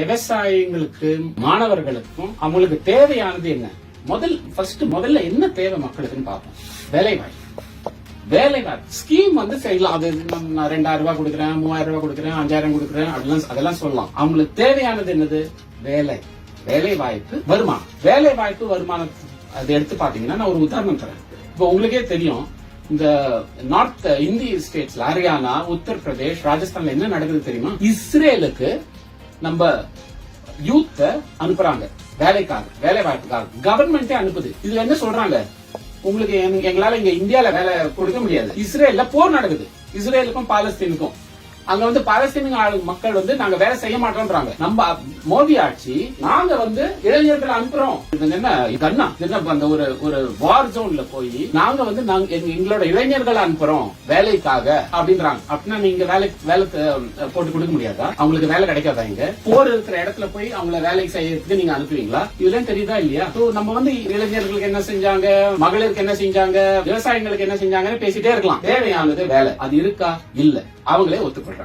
விவசாயிகளுக்கு மாணவர்களுக்கும் அவங்களுக்கு தேவையானது என்ன? முதல் ஃபர்ஸ்ட் முதல்ல என்ன தேவை மக்களுக்குன்னு பார்ப்போம். வேலை வாய்ப்பு வேலை வாய்ப்பு ஸ்கீம் வந்து செய்யலாம். அது நான் ரெண்டாயிரம் ரூபாய் கொடுக்குறேன் மூவாயிரம் ரூபாய் கொடுக்குறேன் அஞ்சாயிரம் கொடுக்குறேன் அதெல்லாம் அதெல்லாம் சொல்லலாம். அவங்களுக்கு தேவையானது என்னது? வேலை. வேலை வாய்ப்பு வருமானம். வேலை வாய்ப்பு வருமானம் அது எடுத்து பாத்தீங்கன்னா நான் ஒரு உதாரணம் தரேன். இப்போ உங்களுக்கே தெரியும் இந்த நார்த் இந்திய ஸ்டேட்ஸ்ல ஹரியானா உத்தரப்பிரதேஷ் ராஜஸ்தான்ல என்ன நடக்குது தெரியுமா? இஸ்ரேலுக்கு நம்ம யூத்த அனுப்புறாங்க. வேலைக்காக வேலை வாய்ப்புக்காக கவர்மெண்டே அனுப்புது. இதுல என்ன சொல்றாங்க? உங்களுக்கு எங்க- எங்களால இங்க இந்தியால வேலை கொடுக்க முடியாது. இஸ்ரேல்ல போர் நடக்குது. இஸ்ரேலுக்கும் பாலஸ்தீனுக்கும். அங்க வந்து பாலஸ்தீன ஆளு மக்கள் வந்து நாங்க வேலை செய்ய மாட்டோம்ன்றாங்க. நம்ம மோடி ஆட்சி நாங்க வந்து இளைஞர்களை அனுப்புறோம். இது என்ன கண்ணா? என்ன அந்த ஒரு ஒரு வார் ஜோன்ல போய் நாங்க வந்து நாங்க எங்களோட இளைஞர்களை அனுப்புறோம் வேலைக்காக அப்படின்றாங்க. அப்படின்னா நீங்க வேலை வேலை போட்டு கொடுக்க முடியாதா? அவங்களுக்கு வேலை கிடைக்காதா இங்க? போர் இருக்கிற இடத்துல போய் அவங்கள வேலை செய்யறதுக்கு நீங்க அனுப்புவீங்களா? இதெல்லாம் தெரியுதா இல்லையா? நம்ம வந்து இளைஞர்களுக்கு என்ன செஞ்சாங்க? மகளிருக்கு என்ன செஞ்சாங்க? விவசாயிகளுக்கு என்ன செஞ்சாங்கன்னு பேசிட்டே இருக்கலாம். தேவையானது வேலை. அது இருக்கா? இல்ல. அவங்களே ஒத்துக்கொள்றாங்க.